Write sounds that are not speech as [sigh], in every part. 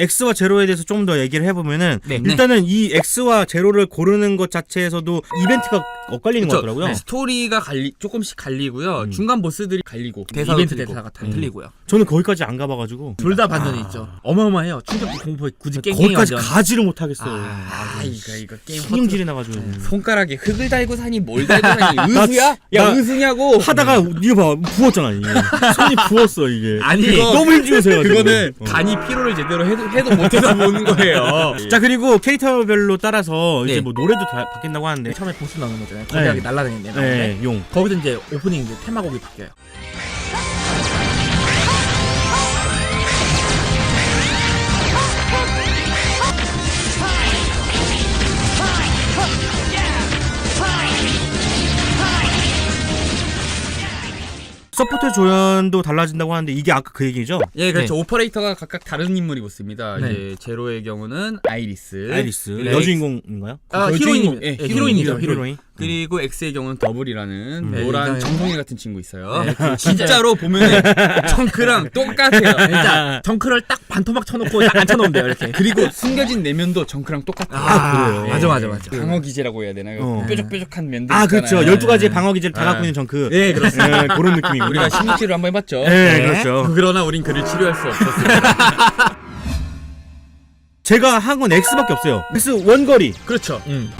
X와 제로에 대해서 좀 더 얘기를 해보면은 네. 일단은 이 X와 제로를 고르는 것 자체에서도 이벤트가 엇갈리는 것 그쵸. 같더라고요. 네, 스토리가 갈리 조금씩 갈리고요. 음. 중간 보스들이 갈리고 대사도 이벤트 틀리고. 대사가 다 음. 틀리고요. 저는 거기까지 안 가봐가지고 둘 다 반전이 있죠. 어마어마해요. 충격기 공포 굳이 깽깽이 거기까지 완전. 가지를 못하겠어요. 아, 이거 이거 게임 신경질이 나가지고 손가락에 흙을 달고 사니 뭘 달고 사니 [laughs] 의수야? 나- 야 의수냐고. 하다가 이거 봐 부었잖아 이게 손이 부었어 이게 아니 그거- 너무 힘주세요 그거는 어. 간이 피로를 제대로 해도 해도 못해서 보는 [laughs] 거예요. 자 그리고 캐릭터별로 따라서 이제 네. 뭐 노래도 다 바뀐다고 하는데 처음에 보스 나오는 거잖아요. 거대하게 날라다니는 애 나오는데 네, 용 거기서 이제 오프닝 이제 테마곡이 바뀌어요. 서포터 조연도 달라진다고 하는데 이게 아까 그 얘기죠? 예, 그렇죠. 오퍼레이터가 각각 다른 인물이 붙습니다. 네. 이제 제로의 경우는 아이리스, 아이리스 그리고 여주인공인가요? 아, 그 히로인, 주인공, 예, 예, 히로인이죠. 히로인. 히로인 그리고 X의 경우는 더블이라는 음. 노란 네, 정성이 같은 친구 있어요. 네, 그 [laughs] 진짜로 보면 정크랑 똑같아요. 진짜 정크를 딱 반토막 쳐놓고 딱 앉혀놓으면 돼요 이렇게. 그리고 숨겨진 내면도 정크랑 똑같아요. 아, 그래요? 맞아 맞아 맞아. 방어 기제라고 해야 되나요? 어. 뾰족뾰족한 면들 아 그렇죠 있잖아요. 12 가지의 방어 기제를 다 아. 갖고 있는 정크 네, 그렇습니다. 네, 그런 느낌이고 우리가 심리치료 한번 해봤죠. 네, 그렇죠 그러나 우린 그를 치료할 수 없었어요. [laughs] 제가 한 건 X밖에 없어요 X 원거리 그렇죠. 음.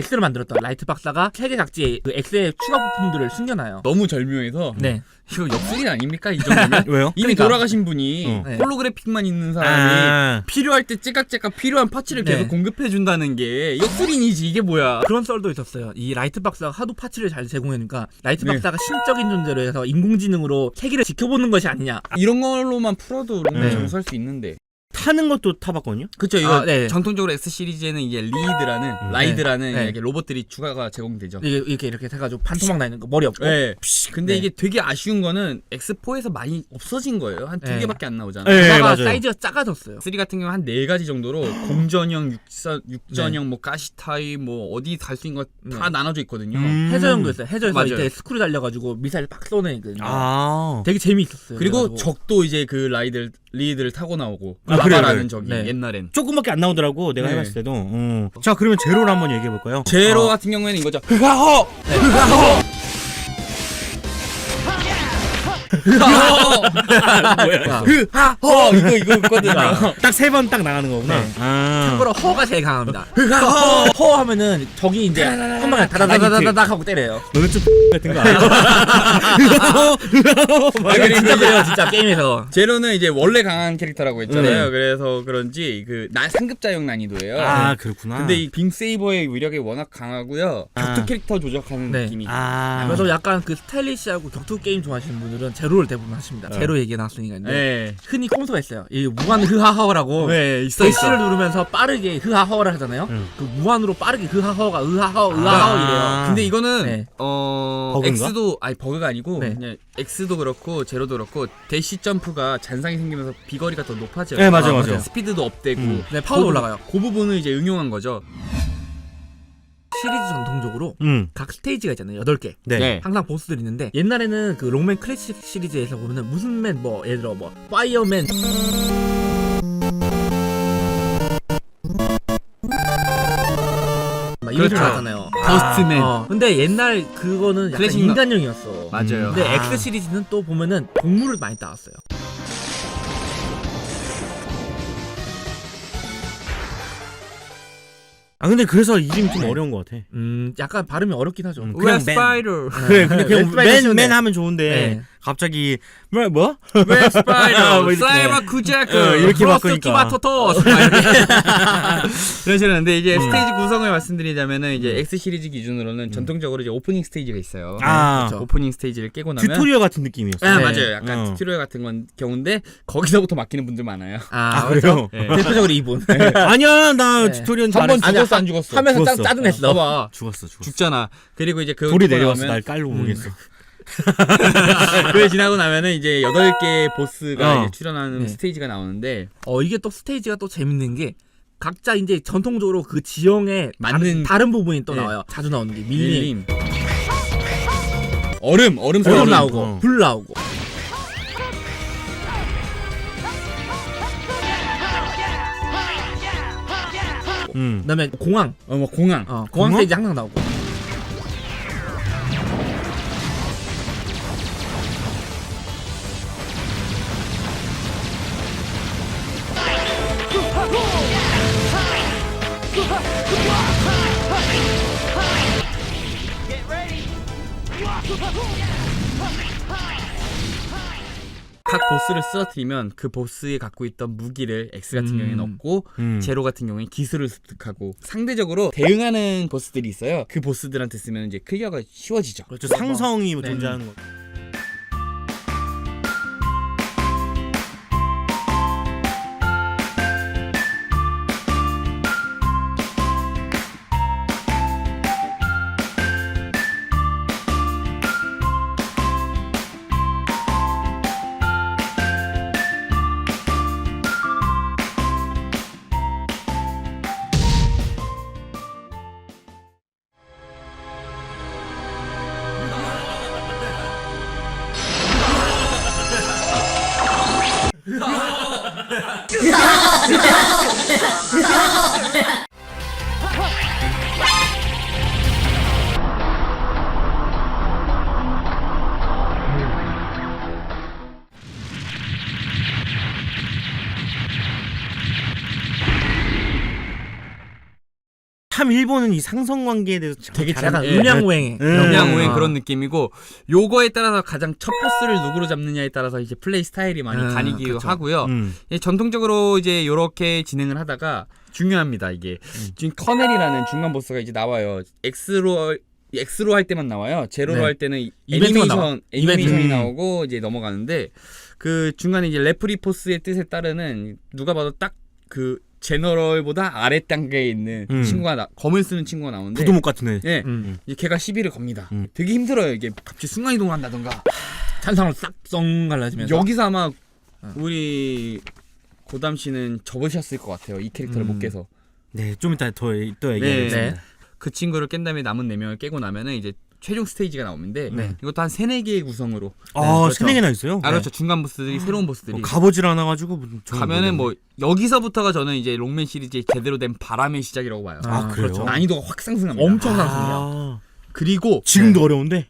X를 만들었던 라이트 박사가 세계 각지에 그 X의 추가 부품들을 숨겨놔요. 너무 절묘해서 네. 이거 역술인 아닙니까 이 정도면? [laughs] 왜요? 이미 그러니까. 돌아가신 분이 어. 네. 홀로그래픽만 있는 사람이 아, 필요할 때 찌깍찌깍 필요한 파츠를 네. 계속 공급해 준다는 게 역술인이지 이게 뭐야? 그런 썰도 있었어요. 이 라이트 박사가 하도 파츠를 잘 제공하니까 라이트 네. 박사가 신적인 존재로 해서 인공지능으로 세계를 지켜보는 것이 아니냐. 이런 걸로만 풀어도 롱맨 네. 정수할 수 있는데. 타는 것도 타봤거든요 그쵸 이거 아, 네. 전통적으로 X 시리즈에는 이제 리드라는 음. 라이드라는 네. 이렇게 로봇들이 추가가 제공되죠. 이게 이렇게 이렇게 해가지고 반토막 나 있는 거 머리 없고. 네. 근데 네. 이게 되게 아쉬운 거는 X4에서 많이 없어진 거예요. 한 두 네. 개밖에 안 나오잖아요. 네, 그거가 맞아요. 사이즈가 작아졌어요. 3 같은 경우 한네 가지 정도로 [gasps] 공전형, 육선, 육전형, 뭐 가시타이, 뭐 어디 갈 수 있는 거다 네. 나눠져 있거든요. 음. 해저형도 있어요. 해저에서 맞아요. 이제 스크류 달려가지고 미사일 팍 쏘는 애거든요. 아 되게 재미있었어요. 그리고 그래가지고. 적도 이제 그 라이드 리드를 타고 나오고 아, 그래요, 라바라는 그래요. 적이 네. 옛날엔 조금밖에 안 나오더라고 내가 네. 해봤을 때도 어. 자 그러면 제로를 한번 얘기해 볼까요 제로 아, 같은 경우에는 이거죠. 흐하허, 흐하허, 흐하허, 아, 흐하허 이거 이거거든요. 딱세 번 딱 나가는 거구나 네. 아. 참고로 허가 제일 강합니다. 허, 허 하면은 적이 이제 한 방에 다다다다다닥 하고 때려요. 너는 좀 같은 거? 아, 그리고 [laughs] 진짜 그래요, 진짜 게임에서. 제로는 이제 원래 강한 캐릭터라고 했잖아요. 네. 그래서 그런지 그 나 상급자용 난이도예요. 아 그렇구나 근데 이 빔세이버의 위력이 워낙 강하고요. 격투 아. 캐릭터 조작하는 네. 느낌이. 아 그래서 약간 그 스타일리시하고 격투 게임 좋아하시는 분들은 제로 를 대부분 하십니다. 네. 제로 얘기 나왔으니까. 근데 네. 흔히 꼼수가 있어요. 이 무한 흐하허라고. 네, 있어 대시를 누르면서 빠르게 흐하허를 하잖아요. 응. 그 무한으로 빠르게 흐하허가 으하허 으하허 아. 이래요. 근데 이거는 네. 어 버그인가? X도 아니 버그가 아니고 네. 그냥 X도 그렇고 제로도 그렇고 대시 점프가 잔상이 생기면서 비거리가 더 높아져요. 네, 맞아요, 아, 맞아요. 스피드도 업되고 음. 네, 파워도 그- 올라가요. 그 부분을 이제 응용한 거죠. 시리즈 전통적으로 음 각 스테이지가 있잖아요. 8개. 네. 항상 보스들이 있는데 옛날에는 그 롱맨 클래식 시리즈에서 보면은 무슨 맨 뭐 예를 들어 뭐 파이어맨 막 이런 그렇죠. 거 나잖아요. 버스트맨. 어, 근데 옛날 그거는 약간 클래식 인간형이었어. 맞아요. 근데 아. X 시리즈는 또 보면은 동물을 많이 따왔어요. 아 근데 그래서 이름이 좀 어려운 것 같아 음, 약간 발음이 어렵긴 하죠. 음, 왜 그냥 맨. 스파이더? 그래 그냥, 그냥 왼스파이더 맨, 쉬운데. 맨 하면 좋은데 네. 갑자기 뭐 뭐? 왜 [laughs] 스파이더? 뭐 이렇게. 사이버 쿠자크. 어, 이렇게 바꾸니까. 토마토토스 이런 [laughs] [laughs] 식으로 근데 이제 음. 스테이지 구성을 말씀드리자면은 이제 X 시리즈 기준으로는 전통적으로 이제 오프닝 스테이지가 있어요. 아 그렇죠. 오프닝 스테이지를 깨고 나면 튜토리얼 같은 느낌이었어 아 네. 맞아요. 약간 어. 튜토리얼 같은 건 경우인데 거기서부터 맡기는 분들 많아요. 아 아, 그래요? 네. 대표적으로 이분. 아니야 나 네. 튜토리얼 한번 잘했어 죽었어 안 죽었어? 하면서 짜, 죽었어. 짜증냈어. 봐봐 죽었어 죽었어 죽잖아. 그리고 이제 그 돌이 내려와서 날 깔고 보겠어 [laughs] 그게 지나고 나면은 이제 여덟 개 보스가 어. 이제 출연하는 네. 스테이지가 나오는데 어 이게 또 스테이지가 또 재밌는 게 각자 이제 전통적으로 그 지형에 맞는- 다른, 다른 부분이 또 네. 나와요. 자주 나오는 게 밀림. 밀림. 얼음 얼음 얼음. 나오고 어. 불 나오고 음. 그다음에 공항 어 뭐 공항. 어, 공항 공항? 스테이지 항상 나오고 각 보스를 쓰러뜨리면 그 보스에 갖고 있던 무기를 X 같은 음. 경우에는 얻고 음. 제로 같은 경우에 기술을 습득하고 상대적으로 대응하는 보스들이 있어요. 그 보스들한테 쓰면 이제 클리어가 쉬워지죠. 그렇죠. 상성이 네. 존재하는 거. 참 일본은 이 상성 관계에 대해서 참 되게 잘- 약간 예, 음양오행 예. 음양오행 어. 그런 느낌이고 요거에 따라서 가장 첫 보스를 누구로 잡느냐에 따라서 이제 플레이 스타일이 많이 음, 가리기도 그쵸. 하고요. 음. 예, 전통적으로 이제 요렇게 진행을 하다가 중요합니다. 이게 지금 커넬이라는 중간 보스가 이제 나와요. X로 X로 할 때만 나와요. 제로로 네. 할 때는 이- 이벤트만 나와. 애니메이션 애니메이션이 이벤트. 나오고 이제 넘어가는데 그 중간에 이제 레프리 포스의 뜻에 따르는 누가 봐도 딱 그 제너럴보다 아래 단계에 있는 음. 친구가 나, 검을 쓰는 친구가 나오는데 부두목 같은 애. 예. 음. 이 걔가 시비를 겁니다. 음. 되게 힘들어요. 이게 갑자기 순간 이동을 한다던가. 찬상으로 싹썽 갈라지면서 여기서 아마 어. 우리 고담 씨는 접으셨을 것 같아요. 이 캐릭터를 음. 못 깨서. 네, 좀 이따 더, 또 네. 얘기하겠습니다. 네. 그 친구를 깬 다음에 남은 4명을 깨고 나면은 이제 최종 스테이지가 나오는데 네. 이것도 한 3, 4개의 구성으로 아, 그렇죠. 세네 개나 있어요. 아 그렇죠. 중간 보스들이 새로운 보스들이 뭐 가보질 않아가지고 무슨 저는 가면은. 뭐 여기서부터가 저는 이제 롱맨 시리즈의 제대로 된 바람의 시작이라고 봐요. 아, 그래요? 난이도가 확 상승합니다. 엄청 상승이야 아, 그리고 지금도 어려운데.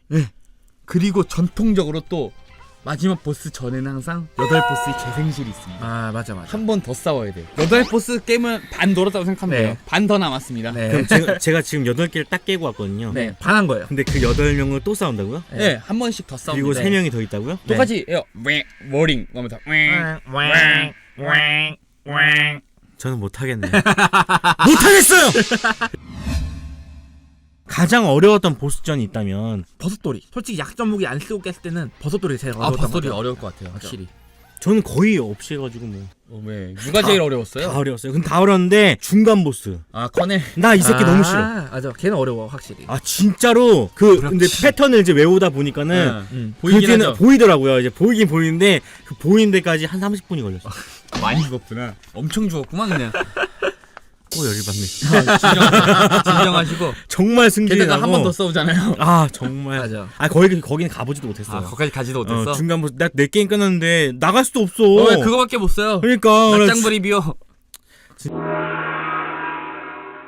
그리고 전통적으로 또 마지막 보스 전에는 항상 여덟 보스의 재생실이 있습니다. 아 맞아 맞아 한 번 더 싸워야 돼요. 여덟 보스 게임은 반 돌았다고 생각하면 네. 돼요. 반 더 남았습니다. 네. 네. 그럼 제가, 제가 지금 여덟 개를 딱 깨고 왔거든요. 네 반한 거예요 근데 그 여덟 명을 또 싸운다고요? 네. 한 번씩 더 싸웁니다. 그리고 세 명이 더 있다고요? 똑같이 해요. 웽, 워링 하면서 웽. 저는 못하겠네요. [laughs] 못하겠어요! 가장 어려웠던 보스전이 있다면 버섯돌이 솔직히 약점 무기 안 쓰고 깼을 때는 버섯돌이 제일 아 어려웠던 것 같아요. 어려울 것 같아요. 확실히. 저는 거의 없이 해가지고 뭐 다 어, 왜? 누가 제일 어려웠어요? 어려웠어요. 근데 다 어려웠는데 중간 보스 아 커넬. 나 이 새끼 아, 너무 싫어. 맞아 걔는 어려워 확실히 아 진짜로 그 근데 패턴을 이제 외우다 보니까는 응. 음. 보이긴 그게는 하죠. 보이더라고요. 이제 보이긴 보이는데 그 보이는 데까지 한 30분이 걸렸어. 많이 죽었구나. 엄청 죽었구만 그냥. 또 열이 받네. 진정, 진정하시고. 정말 승진하고 게다가 한 번 더 싸우잖아요. 아 정말 맞아 아 거기 거기는 가보지도 못했어요. 아 거기까지 가지도 못했어. 어, 중간 보스 나내 게임 끝났는데 나갈 수도 없어. 어, 왜 그거밖에 못 써요. 그러니까 낯장부리비요.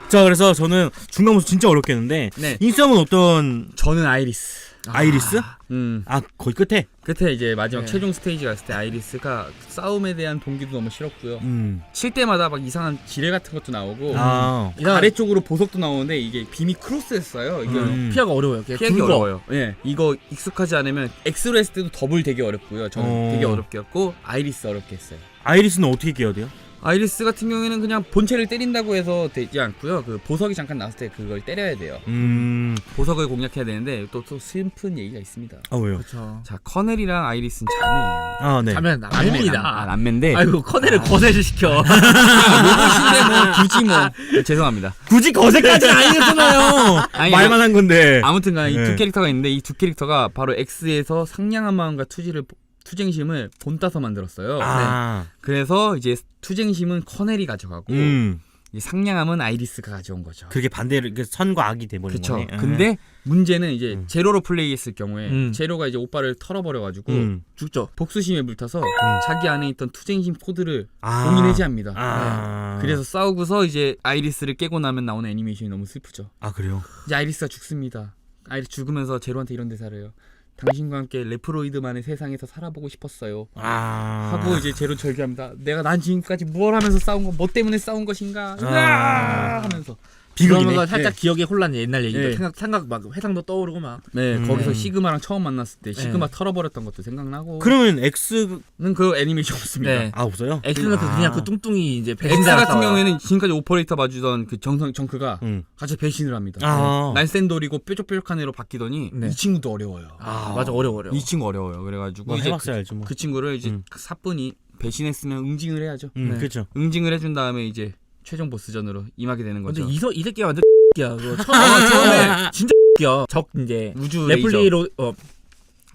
자 그래서 저는 중간 보스 진짜 어렵겠는데 네. 인썸은 어떤 저는 아이리스. 아이리스? 음. 아 거의 끝에. 끝에 이제 마지막 네. 최종 스테이지 갔을 때 아이리스가 싸움에 대한 동기도 너무 싫었고요. 음. 칠 때마다 막 이상한 지뢰 같은 것도 나오고 아. 이상 아래쪽으로 보석도 나오는데 이게 빔이 크로스했어요. 이게 음. 피하가 어려워요 걔 피하기 굵어. 어려워요. 예, 이거 익숙하지 않으면 엑스로 했을 때도 더블 되게 어렵고요. 저는 어. 되게 어렵게 했고 아이리스 어렵게 했어요. 아이리스는 어떻게 깨야 돼요? 아이리스 같은 경우에는 그냥 본체를 때린다고 해서 되지 않고요. 그 보석이 잠깐 나왔을 때 그걸 때려야 돼요. 음. 보석을 공략해야 되는데 또 또 슬픈 얘기가 있습니다. 아 왜요? 그렇죠 자, 커넬이랑 아이리스는 자매예요. 아 네. 자면 아, 남입니다 남매인데 아이고 커넬을 거세를 시켜 로봇인데 뭐 굳이 뭐 네, 죄송합니다. 굳이 거세까지 아니었잖아요. 아니, 말만 한 건데. 아무튼간 이두 네. 캐릭터가 있는데 이 두 캐릭터가 바로 X에서 상냥한 마음과 투지를 투쟁심을 본따서 만들었어요. 아. 그래서 이제 투쟁심은 커넬이 가져가고 음. 이 상냥함은 아이리스가 가져온 거죠. 그게 반대로 이렇게 선과 악이 돼버린 그렇죠. 거네. 예. 근데 문제는 이제 음. 제로로 플레이했을 경우에 음. 제로가 이제 오빠를 털어버려가지고 음. 죽죠. 복수심에 불타서 자기 안에 있던 투쟁심 코드를 아. 공인 해제합니다. 아. 네. 그래서 싸우고서 이제 아이리스를 깨고 나면 나오는 애니메이션이 너무 슬프죠. 아 그래요. 이제 아이리스가 죽습니다. 아이리스 죽으면서 제로한테 이런 대사를 해요. 당신과 함께 레프로이드만의 세상에서 살아보고 싶었어요. 아. 하고 이제 제로 절규합니다. 내가 난 지금까지 뭘 하면서 싸운 거, 뭐 때문에 싸운 것인가? 아. 으아! 하면서 비극이네. 그러면서 살짝 네. 기억에 혼란 옛날 얘기도 네. 생각 생각 막 회상도 떠오르고 막. 네 음. 거기서 시그마랑 처음 만났을 때 시그마 네. 털어버렸던 것도 생각나고. 그러면 X 는그 애니메이션 없습니다. 네. 아 없어요? 엑스는 그 아. 그냥 그 뚱뚱이 이제 배신자 같은 경우에는 지금까지 오퍼레이터 봐주던 그 정성 정크가 응. 같이 배신을 합니다. 아. 날쌘 돌이고 뾰족뾰족한 애로 바뀌더니 네. 이 친구도 어려워요. 아, 맞아 어려워 어려워. 이 친구 어려워요. 그래가지고 뭐 이제 해봤어야 알죠 뭐. 그, 그 친구를 이제 음. 그 사뿐히 배신했으면 응징을 해야죠. 음, 네. 그렇죠. 응징을 해준 다음에 이제 최종 보스전으로 임하게 되는 근데 거죠. 이서 이 새끼가 완전 야 그거 처음에 처음에 진짜 야. 적 이제 우주 레이저. 레플리로 어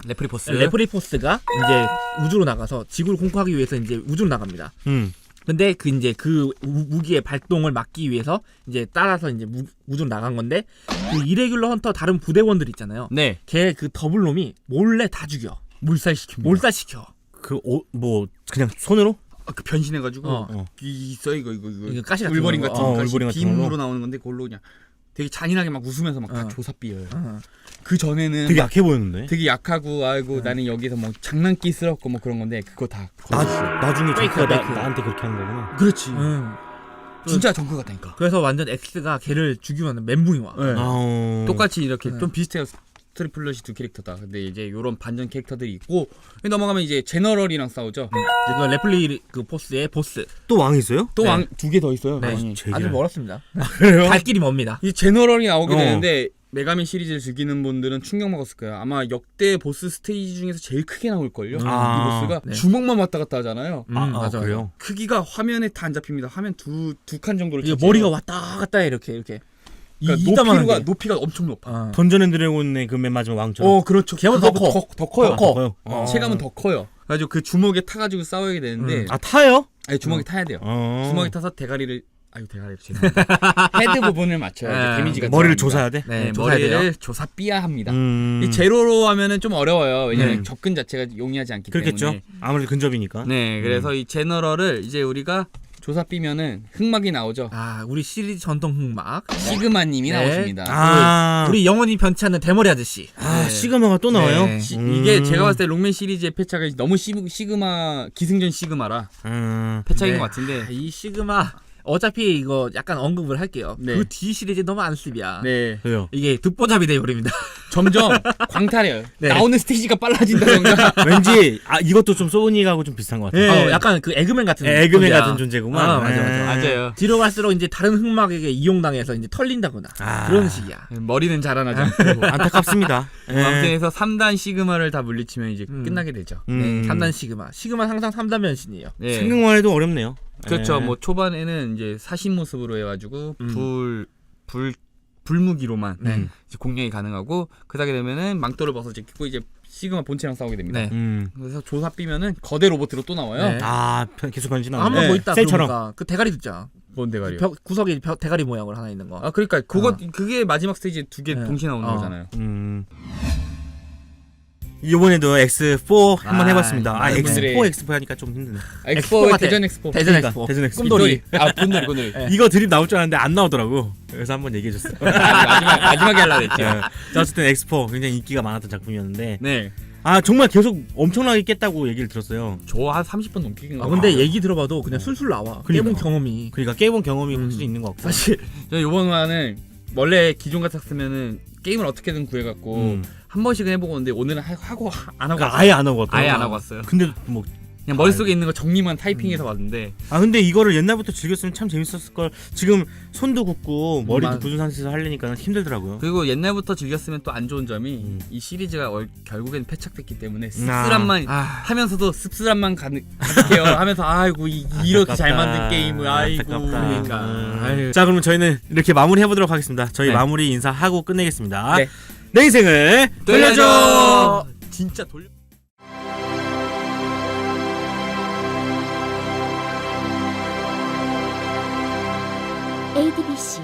레프리포스. 레프리 포스가 이제 우주로 나가서 지구를 공포하기 위해서 이제 우주로 나갑니다. 음. 근데 그 이제 그 우- 무기의 발동을 막기 위해서 이제 따라서 이제 무, 우주로 나간 건데 그 이레귤러 헌터 다른 부대원들 있잖아요. 네. 걔 그 더블 놈이 몰래 다 죽여. 몰살시킵니다. 몰살시켜. 그 뭐 그냥 손으로? 아, 그 변신해가지고 어. 어. 이 있어 이거 이거 이거 이거 가시 같은 울버린 거. 같은 어, 가시 울버린 같은 빔으로 걸로? 나오는 건데 그걸로 그냥 되게 잔인하게 막 웃으면서 막 다 어. 조사 삐어요. 어. 그 전에는 되게 막 약해 보였는데. 되게 약하고 아이고 나는 여기서 뭐 장난기스럽고 뭐 그런 건데 그거 다 나 나중에 페이크야, 정크가 나, 페이크. 나한테 그렇게 하는 거구나. 그렇지. 응. 진짜 정크 같다니까. 그래서 완전 X가 걔를 죽이면 멘붕이 와. 네. 아. 똑같이 이렇게 네. 좀 비슷해요. 스트리플러시 두 캐릭터다. 근데 이제 요런 반전 캐릭터들이 있고 넘어가면 이제 제너럴이랑 싸우죠. 그 레플리 그 포스의 보스. 또 왕이 있어요? 또 네. 왕 두 개 더 있어요. 네. 왕이. 제기를. 아주 멀었습니다. 그래요? 갈 길이 멉니다. 이 제너럴이 나오게 어. 되는데 메가맨 시리즈를 즐기는 분들은 충격 먹었을 거예요. 아마 역대 보스 스테이지 중에서 제일 크게 나올 걸요. 아. 이 보스가 네. 주먹만 왔다 갔다 하잖아요. 음, 아, 아 맞아, 그래요? 크기가 화면에 다 안 잡힙니다. 화면 두 두 칸 정도를 이게 차지해요. 머리가 왔다 갔다 해, 이렇게 이렇게. 그러니까 높이가 게. 높이가 엄청 높아. 어. 던전 앤 드래곤의 그 맨 마지막 왕처럼. 어 그렇죠. 걔보다 더 커. 더, 더 커요. 더 커. 커요? 어. 어. 체감은 더 커요. 그래가지고 그 주먹에 타가지고 싸워야 되는데 음. 아 타요? 아니 주먹에 타야 돼요. 어. 주먹에 타서 대가리를 아유 대가리 죄송합니다. [laughs] 헤드 부분을 맞춰야 돼. 네. 데미지가 머리를. 조사해야 돼? 네, 네, 조사해야 머리를 돼요. 조사 삐야 합니다. 음. 이 제로로 하면은 좀 어려워요. 왜냐면 네. 접근 자체가 용이하지 않기 그렇겠죠. 때문에. 아무래도 근접이니까. 네, 그래서 이 제너럴을 이제 우리가 조사 삐면은 흑막이 나오죠. 아, 우리 시리즈 전통 흑막. 시그마님이 네. 나오십니다. 아. 우리 영원히 변치 않는 대머리 아저씨. 아, 네. 시그마가 또 나와요? 네. 시- 음. 이게 제가 봤을 때 롱맨 시리즈의 패차가 너무 시, 시그마 기승전 시그마라 음. 패차인 네. 것 같은데. 아, 이 시그마 어차피 이거 약간 언급을 할게요. 네. 그뒤 시리즈 너무 안습이야. 네, 왜요? 이게 듣보잡이 돼버립니다. [laughs] 점점 광탈해요. 네. 나오는 스테이지가 빨라진다던가. [laughs] 왠지 아 이것도 좀 소니하고 좀 비슷한 것 같아요. 네. 어, 약간 그 에그맨 같은. 에그맨 존재야. 같은 존재구만. 아, 맞아, 맞아. 네. 맞아요. 뒤로 갈수록 이제 다른 흑막에게 이용당해서 이제 털린다거나 아. 그런 식이야. 머리는 자라나지 않고. [laughs] 안타깝습니다. 예. 해서 3단 시그마를 다 물리치면 이제 음. 끝나게 되죠. 음. 네, 3단 시그마. 시그마 항상 3단 변신이에요. 네. 생각만 해도 어렵네요. 그렇죠. 예. 뭐 초반에는 이제 사신 모습으로 해가지고 음. 불, 불, 불무기로만 네. 이제 공략이 가능하고 그다게 되면은 망토를 벗어 제끼고 이제 시그마 본체랑 싸우게 됩니다. 네. 음. 그래서 조사 삐면은 거대 로봇으로 또 나와요. 네. 아 편- 계속 변신하는. 한번 네, 더 있다. 셀처럼. 그러니까 그 대가리 듣자. 뭔 대가리요? 벽 구석에 벽, 대가리 모양으로 하나 있는 거. 아 그러니까 그거 어. 그게 마지막 스테이지 두개 네. 동시에 나오는 어. 거잖아요. 음. 이번에도 X4 한번 아, 해봤습니다. 아, 많은 X4 분들이- X4 하니까 좀 힘드네. 엑스포 같아. 대전 엑스포. 대전 그러니까, 엑스포. 대전 엑스포. 꿈돌이. 아 분놀이 분놀이. 네. 이거 드립 나올 줄 알았는데 안 나오더라고. 그래서 한번 얘기해줬어요. [laughs] 마지막 마지막에 하려 했죠. 예. 자, 어쨌든 엑스포 굉장히 인기가 많았던 작품이었는데 네. 아 정말 계속 엄청나게 깼다고 얘기를 들었어요. 저한 30분 넘게 깬아 거. 근데 얘기 들어봐도 그냥 술술 나와. 그러니까. 깨본 경험이. 그러니까 깨본 경험이 음. 확실히 있는 것 같고. 사실 [laughs] 저 요번화는 원래 기존 같았으면은 게임을 어떻게든 구해갖고 음. 한 번씩은 해보고 오는데 오늘은 하, 하고 안 하고 그러니까 왔어요. 아예 안 하고 왔더라고. 아예 안 하고 왔어요. 근데 뭐 그냥 머릿속에 있는 거 정리만 타이핑해서 왔는데 아 근데 이거를 옛날부터 즐겼으면 참 재밌었을 걸. 지금 손도 굽고 머리도 맞- 굳은 상태에서 하려니까 힘들더라고요. 그리고 옛날부터 즐겼으면 또 안 좋은 점이 음. 이 시리즈가 얼- 결국엔 패착됐기 때문에 씁쓸함만 아, 하면서도 씁쓸함만 가득, 가득해요 [laughs] 하면서 아이고 이, 이렇게 잘 만든. 게임을 아이고. 그러니까 음. 아유. 자 그러면 저희는 이렇게 마무리 해보도록 하겠습니다. 저희 네. 마무리 인사하고 끝내겠습니다. 네. 내 인생을 돌려줘. 진짜 돌려. ADBC